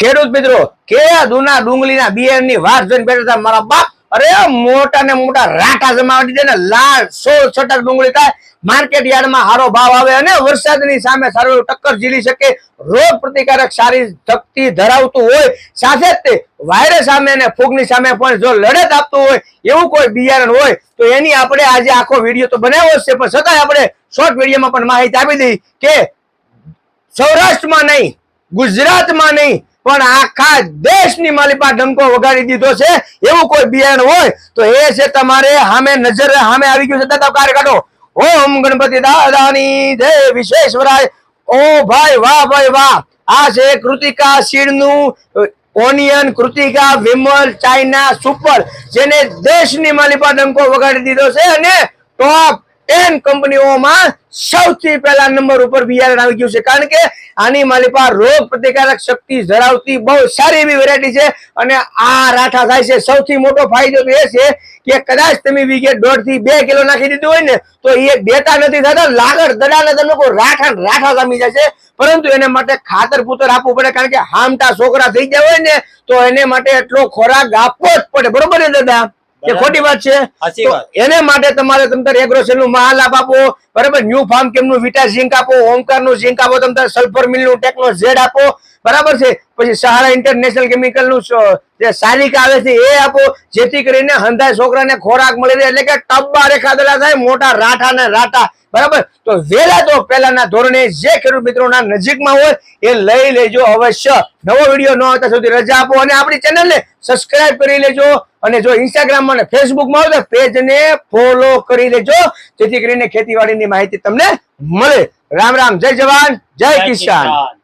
ખેડૂત મિત્રો કે દુના, ડુંગળીના બિયારણની વાત જોઈને બેઠા હતા મારા બાપ. અરે, મોટા ને મોટા રાટા જમાવી દે ને લાલ સો છટક ડુંગળી થાય. માર્કેટ યાર્ડમાં સારો ભાવ આવે અને વરસાદની સામે સારું ટક્કર ઝીલી શકે. રોગ પ્રતિકારક સારી શક્તિ ધરાવતું હોય. સાથે તે વાયરસ સામે અને ફૂગની સામે પણ જો લડત આપતું હોય, એવું કોઈ બિયારણ હોય, તો એની આપણે આજે આખો વીડિયો તો બનાવ્યો છે. પણ છતાંય આપણે શોર્ટ વિડીયોમાં પણ માહિતી આપી દઈ કે સૌરાષ્ટ્રમાં નહીં, ગુજરાતમાં નહીં પણ આખા દેશની માલિપા ડંકો વગાડી દીધો છે. એવું કોઈ બિયારણ હોય તો એ છે તમારે સામે નજર સામે આવી ગયું છે. દાદા કાર્ય કાઢો. ઓમ ગણપતિ દાદાની જય વિશ્વેશ્વરાય ઓ ભાઈ વાહ ભાઈ વાહ. આ છે Kritika સીડનું onion, Kritika Vimal, China super, જેને દેશની માલિપા ડંકો વગાડી દીધો છે અને ટોપ ટેન કંપનીઓમાં સૌથી પહેલા નંબર ઉપર બિયારણ આવી ગયું છે. કારણ કે આની માલિપા રોગ પ્રતિકારક શક્તિ ધરાવતી બહુ સારી એવી વેરાયટી છે અને આ રાઠા થાય છે. સૌથી મોટો ફાયદો તો એ છે કે કદાચ તમે વીઘે દોઢથી બે કિલો નાખી દીધું હોય ને, તો એ ડેટા નથી થતા. લાગડ દડાને તમે કોઈ રાઠા રાઠા જામી જાય છે. પરંતુ એને માટે ખાતર પૂતર આપવું પડે. કારણ કે હામટા છોકરા થઈ ગયા હોય ને, તો એને માટે એટલો ખોરાક આપવો જ પડે. બરોબર ને દાદા? બરાબર. ખોટી વાત છે. એને માટે તમારે તમતર એગ્રોસેલનું મહાલાભ આપો બરાબર ન્યુ ફાર્મ કેમનું વિટા ઝીંક આપો ઓમકારનું ઝીંક આપો તમતર સલ્ફર મિલનું ટેકનો ઝેડ આપો બરાબર છે? પછી સહારા ઇન્ટરનેશનલ કેમિકલનું જે સારિક આવે છે એ આપો જેથી કરીને હંધાય છોકરાને ખોરાક મળી રહે. એટલે કે ટબ્બા રેખાદેલા થાય મોટા રાઠા ને રાટા. બરાબર? તો વેલા તો પહેલાના ધોરણે જે ખેડૂત મિત્રોના નજીકમાં હોય એ લઈ લેજો અવશ્ય. નવો વીડિયો ન આવતા સુધી રજા આપો અને આપણી ચેનલને સબસ્ક્રાઇબ કરી લેજો. અને જો ઇન્સ્ટાગ્રામ અને ફેસબુકમાં હોય તો પેજને ફોલો કરી લેજો. જેથી કરીને ખેતીવાડીની માહિતી તમને મળે. રામ રામ. જય જવાન. જય કિસાન.